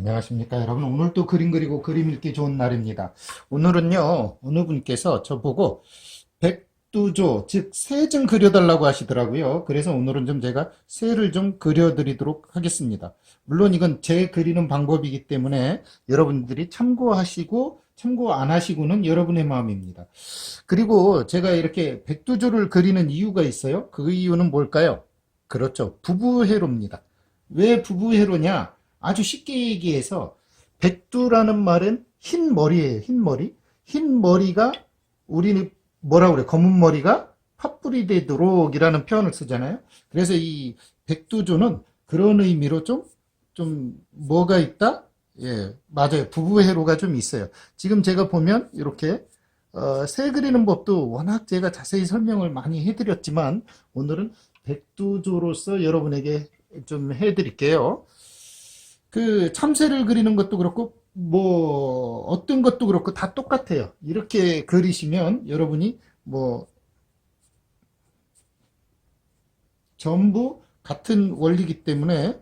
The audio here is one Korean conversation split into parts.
안녕하십니까. 여러분 오늘 또 그림 그리고 그림 읽기 좋은 날입니다. 오늘은요 어느 분께서 저보고 백두조 즉 새 좀 그려달라고 하시더라고요. 그래서 오늘은 좀 제가 새를 좀 그려드리도록 하겠습니다. 물론 이건 제 그리는 방법이기 때문에 여러분들이 참고하시고 참고 안 하시고는 여러분의 마음입니다. 그리고 제가 이렇게 백두조를 그리는 이유가 있어요. 그 이유는 뭘까요? 그렇죠. 부부회로입니다. 왜 부부회로냐 아주 쉽게 얘기해서 백두라는 말은 흰 머리예요. 흰 머리. 흰 머리가 우리는 뭐라 그래? 검은 머리가 팥불이 되도록이라는 표현을 쓰잖아요. 그래서 이 백두조는 그런 의미로 좀, 좀 뭐가 있다? 예, 맞아요. 부부회로가 좀 있어요. 지금 제가 보면 이렇게 어, 새 그리는 법도 워낙 제가 자세히 설명을 많이 해드렸지만 오늘은 백두조로서 여러분에게 좀 해드릴게요. 그 참새를 그리는 것도 그렇고 뭐 어떤 것도 그렇고 다 똑같아요. 이렇게 그리시면 여러분이 뭐 전부 같은 원리이기 때문에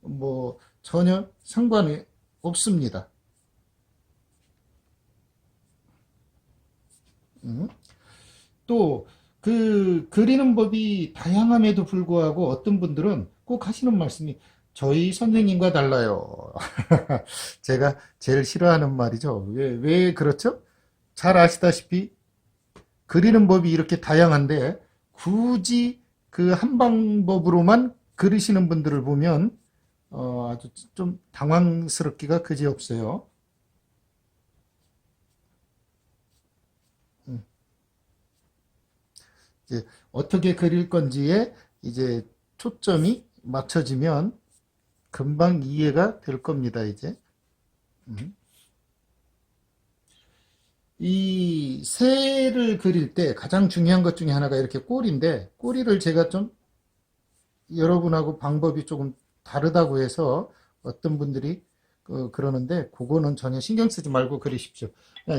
뭐 전혀 상관이 없습니다. 음. 또그 그리는 법이 다양함에도 불구하고 어떤 분들은 꼭 하시는 말씀이 저희 선생님과 달라요. 제가 제일 싫어하는 말이죠. 왜, 왜 그렇죠? 잘 아시다시피 그리는 법이 이렇게 다양한데 굳이 그 한 방법으로만 그리시는 분들을 보면 어, 아주 좀 당황스럽기가 그지 없어요. 음. 이제 어떻게 그릴 건지에 이제 초점이 맞춰지면 금방 이해가 될 겁니다, 이제. 음. 이 새를 그릴 때 가장 중요한 것 중에 하나가 이렇게 꼬리인데, 꼬리를 제가 좀 여러분하고 방법이 조금 다르다고 해서 어떤 분들이 어, 그러는데, 그거는 전혀 신경 쓰지 말고 그리십시오.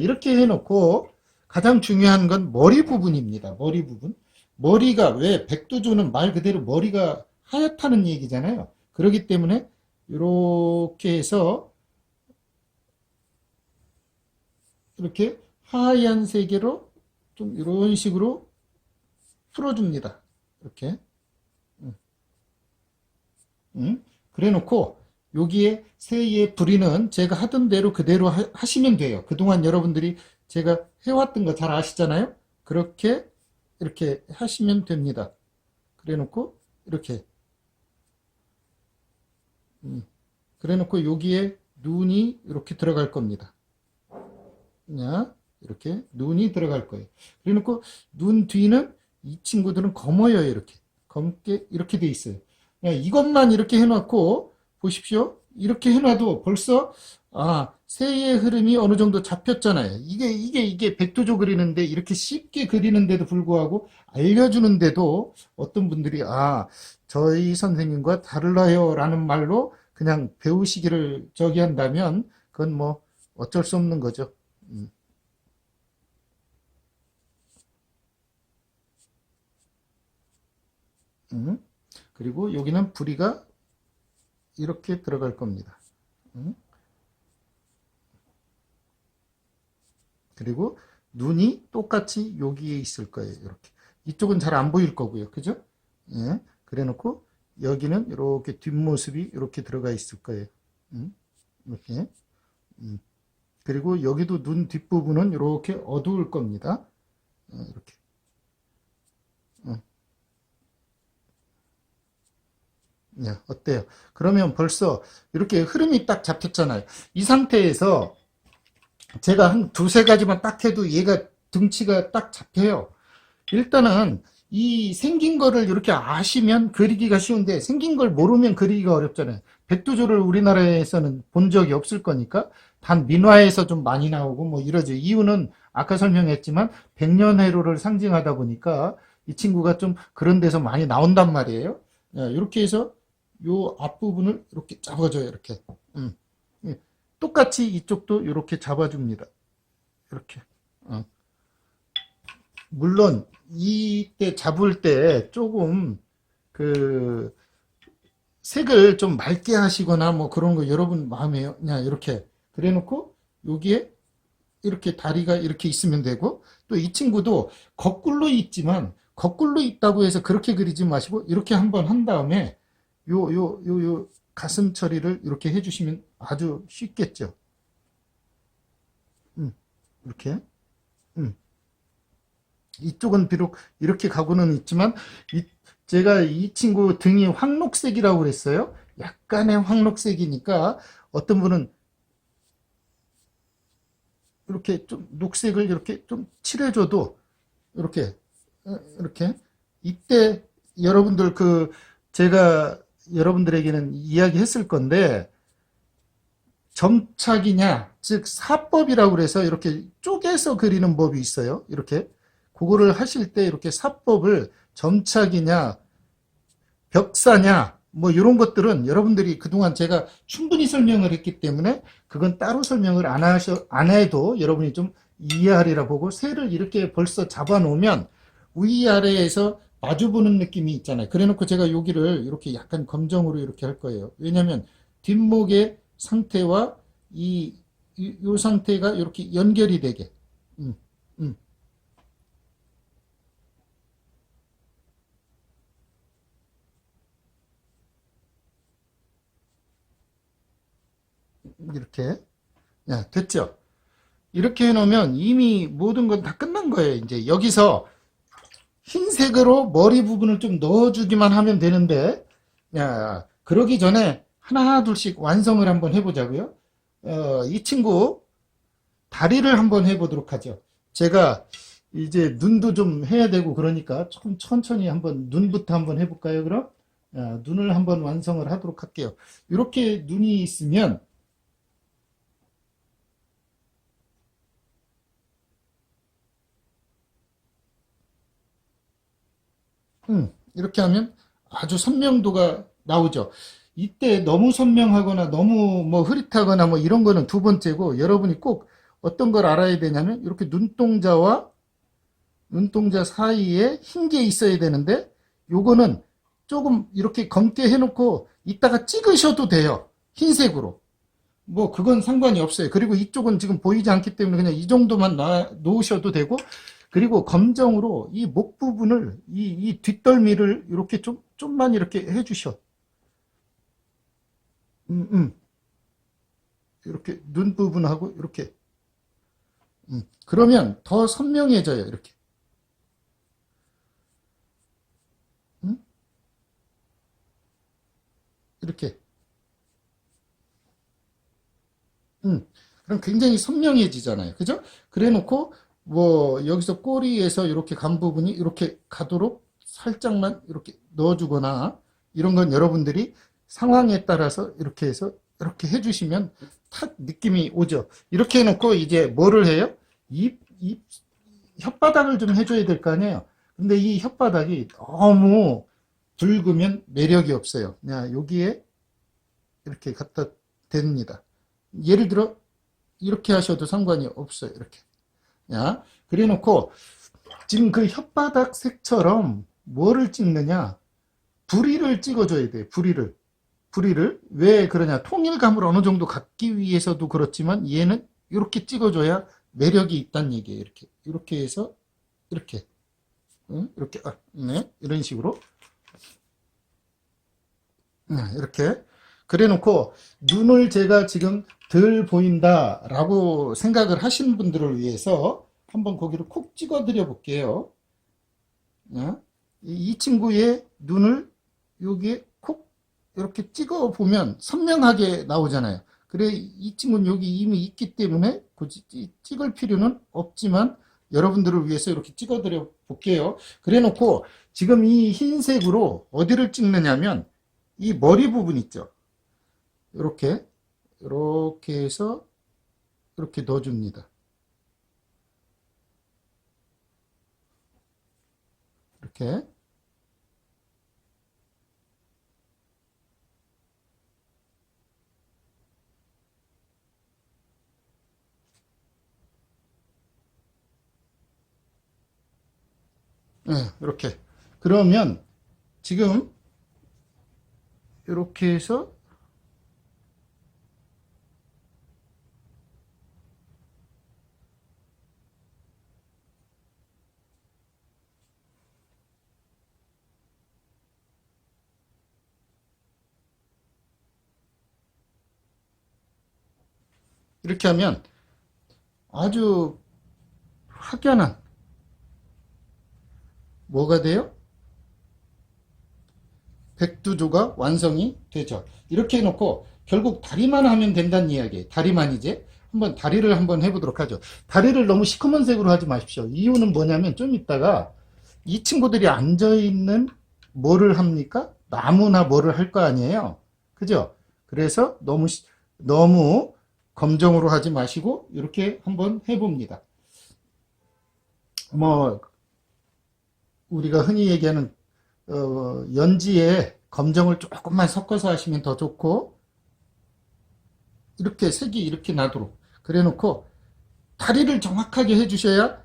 이렇게 해놓고 가장 중요한 건 머리 부분입니다. 머리 부분. 머리가 왜 백두조는 말 그대로 머리가 하얗다는 얘기잖아요. 그렇기 때문에 이렇게 해서 이렇게 하얀색으로 좀 이런 식으로 풀어줍니다. 이렇게. 음. 음. 그래 놓고 여기에 새의 부리는 제가 하던 대로 그대로 하, 시면 돼요. 그동안 여러분들이 제가 해왔던 거 잘 아시잖아요? 그렇게 이렇게 하시면 됩니다. 그래 놓고 이렇게 음. 그래 놓고 여기에 눈이 이렇게 들어갈 겁니다. 냐 이렇게 눈이 들어갈 거예요. 그래 놓고 눈 뒤는 이 친구들은 검어요. 이렇게 검게 이렇게 돼 있어요. 이것만 이렇게 해놓고 보십시오. 이렇게 해놔도 벌써 아 새의 흐름이 어느 정도 잡혔잖아요. 이게 이게 이게 백도조 그리는데 이렇게 쉽게 그리는데도 불구하고 알려주는데도 어떤 분들이 아 저희 선생님과 달라요라는 말로 그냥 배우시기를 저기 한다면 그건 뭐 어쩔 수 없는 거죠. 음. 음. 그리고 여기는 부리가 이렇게 들어갈 겁니다. 음. 그리고 눈이 똑같이 여기에 있을 거예요. 이렇게. 이쪽은 잘 안 보일 거고요. 그죠? 예. 그래 놓고 여기는 이렇게 뒷모습이 이렇게 들어가 있을 거예요. 음? 이렇게. 음. 그리고 여기도 눈 뒷부분은 이렇게 어두울 겁니다. 어, 이렇게. 네, 어때요? 그러면 벌써 이렇게 흐름이 딱 잡혔잖아요. 이 상태에서 제가 한 두세 가지만 딱 해도 얘가 등치가 딱 잡혀요. 일단은 이 생긴 거를 이렇게 아시면 그리기가 쉬운데 생긴 걸 모르면 그리기가 어렵잖아요. 백두조를 우리나라에서는 본 적이 없을 거니까 단 민화에서 좀 많이 나오고 뭐 이러죠. 이유는 아까 설명했지만 백년회로를 상징하다 보니까 이 친구가 좀 그런 데서 많이 나온단 말이에요. 이렇게 해서 요 앞부분을 이렇게 잡아줘요. 이렇게. 음. 예. 똑같이 이쪽도 이렇게 잡아줍니다. 이렇게. 어. 물론 이때 잡을 때 조금 그 색을 좀 맑게 하시거나 뭐 그런 거 여러분 마음에 그냥 이렇게 그래 놓고 여기에 이렇게 다리가 이렇게 있으면 되고 또 이 친구도 거꾸로 있지만 거꾸로 있다고 해서 그렇게 그리지 마시고 이렇게 한번 한 다음에 요 요 요 요 가슴 처리를 이렇게 해주시면 아주 쉽겠죠. 음, 이렇게. 음. 이쪽은 비록 이렇게 가고는 있지만 이, 제가 이 친구 등이 황록색이라고 그랬어요. 약간의 황록색이니까 어떤 분은 이렇게 좀 녹색을 이렇게 좀 칠해줘도 이렇게 어, 이렇게 이때 여러분들 그 제가 여러분들에게는 이야기했을 건데 점착이냐 즉 사법이라고 그래서 이렇게 쪼개서 그리는 법이 있어요. 이렇게 그거를 하실 때 이렇게 사법을 점착이냐 벽사냐 뭐 이런 것들은 여러분들이 그동안 제가 충분히 설명을 했기 때문에 그건 따로 설명을 안 하셔 안 해도 여러분이 좀 이해하리라 보고 새를 이렇게 벌써 잡아 놓으면 위아래에서 마주보는 느낌이 있잖아요. 그래 놓고 제가 여기를 이렇게 약간 검정으로 이렇게 할 거예요. 왜냐면 뒷목의 상태와 이, 이, 요 상태가 이렇게 연결이 되게. 음, 음. 이렇게. 야, 됐죠? 이렇게 해놓으면 이미 모든 건 다 끝난 거예요. 이제 여기서 흰색으로 머리 부분을 좀 넣어주기만 하면 되는데, 야, 그러기 전에 하나, 둘씩 완성을 한번 해보자고요. 어, 이 친구 다리를 한번 해보도록 하죠. 제가 이제 눈도 좀 해야 되고 그러니까 조금 천천히 한번 눈부터 한번 해볼까요, 그럼? 야, 눈을 한번 완성을 하도록 할게요. 이렇게 눈이 있으면 음, 이렇게 하면 아주 선명도가 나오죠. 이때 너무 선명하거나 너무 뭐 흐릿하거나 뭐 이런 거는 두 번째고 여러분이 꼭 어떤 걸 알아야 되냐면 이렇게 눈동자와 눈동자 사이에 흰 게 있어야 되는데 요거는 조금 이렇게 검게 해놓고 이따가 찍으셔도 돼요. 흰색으로. 뭐 그건 상관이 없어요. 그리고 이쪽은 지금 보이지 않기 때문에 그냥 이 정도만 놔, 놓으셔도 되고 그리고 검정으로 이 목 부분을 이, 이 뒷덜미를 이렇게 좀 좀만 이렇게 해주셔. 음, 음. 이렇게 눈 부분하고 이렇게. 음. 그러면 더 선명해져요. 이렇게. 음? 이렇게. 음. 그럼 굉장히 선명해지잖아요. 그죠? 그래 놓고 뭐 여기서 꼬리에서 이렇게 간 부분이 이렇게 가도록 살짝만 이렇게 넣어주거나 이런 건 여러분들이 상황에 따라서 이렇게 해서 이렇게 해주시면 탁 느낌이 오죠. 이렇게 해놓고 이제 뭐를 해요? 입, 입, 혓바닥을 좀 해줘야 될 거 아니에요. 근데 이 혓바닥이 너무 붉으면 매력이 없어요. 그냥 여기에 이렇게 갖다 댑니다. 예를 들어 이렇게 하셔도 상관이 없어요. 이렇게. 야, 그래 놓고 지금 그 혓바닥 색처럼 뭐를 찍느냐? 부리를 찍어줘야 돼. 부리를. 부리를. 왜 그러냐? 통일감을 어느 정도 갖기 위해서도 그렇지만 얘는 이렇게 찍어줘야 매력이 있다는 얘기예요. 이렇게. 이렇게 해서 이렇게. 응? 이렇게. 아, 네. 이런 식으로. 네, 이렇게. 그래 놓고 눈을 제가 지금 덜 보인다라고 생각을 하시는 분들을 위해서 한번 거기를 콕 찍어 드려 볼게요. 네. 이 친구의 눈을 여기에 콕 이렇게 찍어 보면 선명하게 나오잖아요. 그래 이 친구는 여기 이미 있기 때문에 굳이 찍을 필요는 없지만 여러분들을 위해서 이렇게 찍어 드려 볼게요. 그래 놓고 지금 이 흰색으로 어디를 찍느냐면 이 머리 부분 있죠. 이렇게 이렇게 해서 이렇게 넣어줍니다. 이렇게 네, 이렇게 그러면 지금 이렇게 해서 이렇게 하면 아주 확연한 뭐가 돼요? 백두조가 완성이 되죠. 이렇게 해놓고 결국 다리만 하면 된다는 이야기예요. 다리만 이제 한번 다리를 한번 해보도록 하죠. 다리를 너무 시커먼 색으로 하지 마십시오. 이유는 뭐냐면 좀 이따가 이 친구들이 앉아있는 뭐를 합니까? 나무나 뭐를 할 거 아니에요. 그죠? 그래서 너무 시- 너무 검정으로 하지 마시고 이렇게 한번 해봅니다. 뭐 우리가 흔히 얘기하는 어, 연지에 검정을 조금만 섞어서 하시면 더 좋고 이렇게 색이 이렇게 나도록 그래 놓고 다리를 정확하게 해 주셔야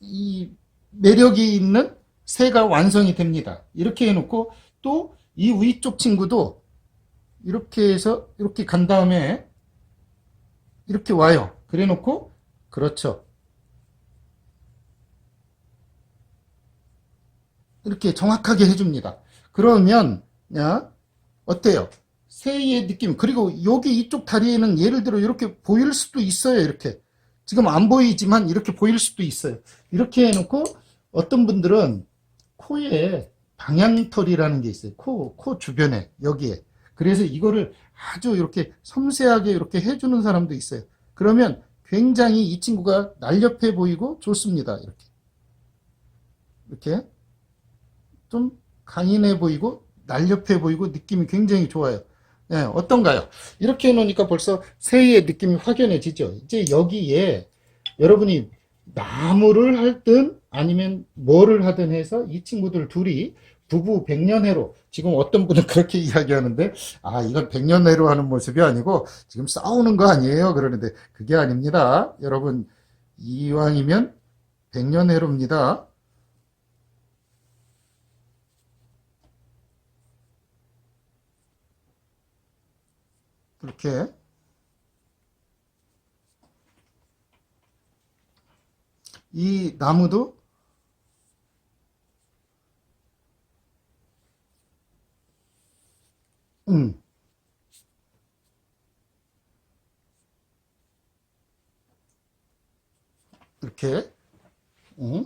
이 매력이 있는 새가 완성이 됩니다. 이렇게 해놓고 또 이 위쪽 친구도 이렇게 해서 이렇게 간 다음에 이렇게 와요. 그래 놓고 그렇죠. 이렇게 정확하게 해줍니다. 그러면 야 어때요? 새의 느낌 그리고 여기 이쪽 다리에는 예를 들어 이렇게 보일 수도 있어요. 이렇게 지금 안 보이지만 이렇게 보일 수도 있어요. 이렇게 해놓고 어떤 분들은 코에 방향털이라는 게 있어요. 코, 코 주변에 여기에 그래서 이거를 아주 이렇게 섬세하게 이렇게 해주는 사람도 있어요. 그러면 굉장히 이 친구가 날렵해 보이고 좋습니다. 이렇게 이렇게 좀 강인해 보이고 날렵해 보이고 느낌이 굉장히 좋아요. 예, 어떤가요? 이렇게 해놓으니까 벌써 새의 느낌이 확연해지죠. 이제 여기에 여러분이 나무를 할든 아니면 뭐를 하든 해서 이 친구들 둘이 부부 백년해로 지금 어떤 분은 그렇게 이야기하는데 아 이건 백년해로 하는 모습이 아니고 지금 싸우는 거 아니에요? 그러는데 그게 아닙니다. 여러분 이왕이면 백년해로입니다. 이렇게. 이 나무도 음, 이렇게 음,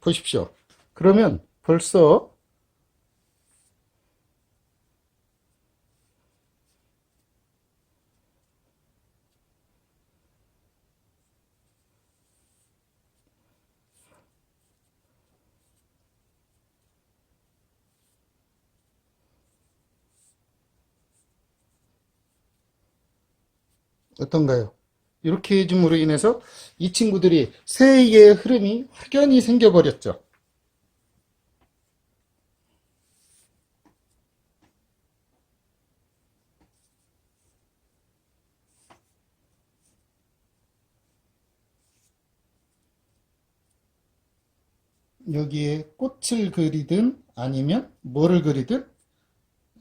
보십시오. 그러면 벌써 어떤가요? 이렇게 해줌으로 인해서 이 친구들이 새의 흐름이 확연히 생겨버렸죠. 여기에 꽃을 그리든 아니면 뭐를 그리든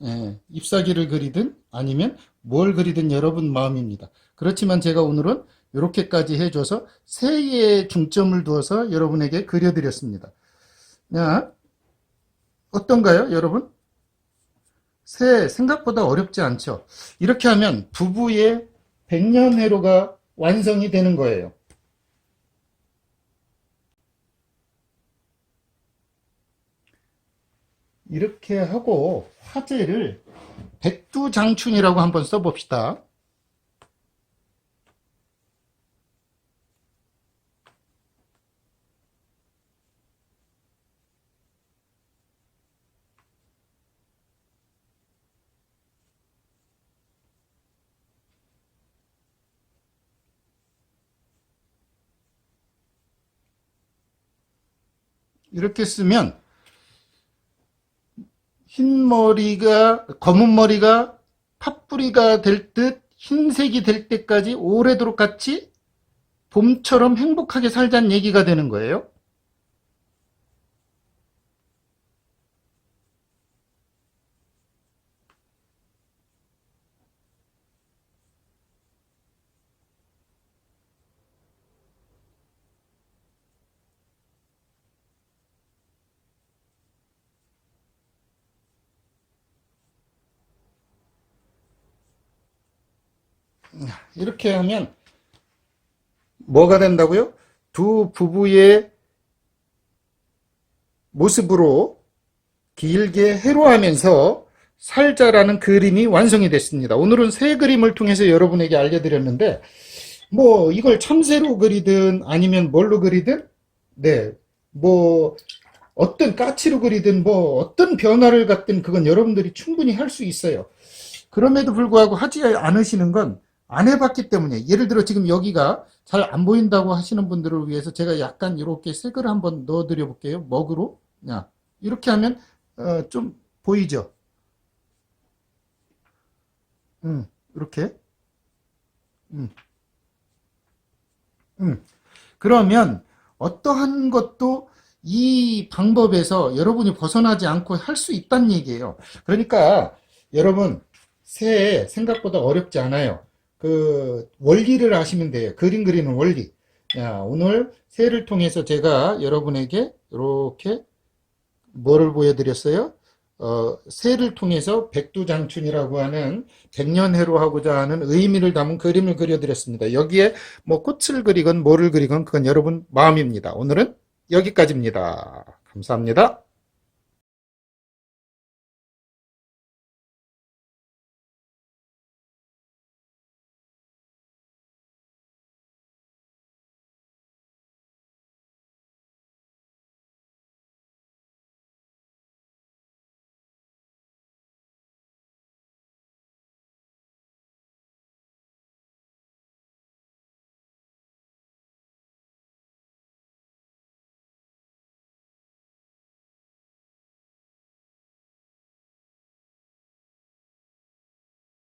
예, 잎사귀를 그리든 아니면 뭘 그리든 여러분 마음입니다. 그렇지만 제가 오늘은 이렇게까지 해줘서 새에 중점을 두어서 여러분에게 그려드렸습니다. 야, 어떤가요, 여러분? 새 생각보다 어렵지 않죠? 이렇게 하면 부부의 백년해로가 완성이 되는 거예요. 이렇게 하고 화제를 백두장춘이라고 한번 써봅시다. 이렇게 쓰면 흰 머리가 검은 머리가 팥뿌리가 될 듯 흰색이 될 때까지 오래도록 같이 봄처럼 행복하게 살자는 얘기가 되는 거예요. 이렇게 하면 뭐가 된다고요? 두 부부의 모습으로 길게 해로하면서 살자라는 그림이 완성이 됐습니다. 오늘은 새 그림을 통해서 여러분에게 알려드렸는데, 뭐, 이걸 참새로 그리든 아니면 뭘로 그리든, 네, 뭐, 어떤 까치로 그리든 뭐, 어떤 변화를 갖든 그건 여러분들이 충분히 할 수 있어요. 그럼에도 불구하고 하지 않으시는 건 안 해봤기 때문에, 예를 들어 지금 여기가 잘 안 보인다고 하시는 분들을 위해서 제가 약간 이렇게 색을 한번 넣어드려 볼게요. 먹으로. 야, 이렇게 하면, 어, 좀 보이죠? 음, 이렇게. 음, 음. 그러면 어떠한 것도 이 방법에서 여러분이 벗어나지 않고 할 수 있다는 얘기예요. 그러니까 여러분, 새 생각보다 어렵지 않아요. 그 원리를 아시면 돼요. 그림 그리는 원리. 야, 오늘 새를 통해서 제가 여러분에게 이렇게 뭐를 보여드렸어요? 어, 새를 통해서 백두장춘이라고 하는 백년해로 하고자 하는 의미를 담은 그림을 그려드렸습니다. 여기에 뭐 꽃을 그리건 뭐를 그리건 그건 여러분 마음입니다. 오늘은 여기까지입니다. 감사합니다.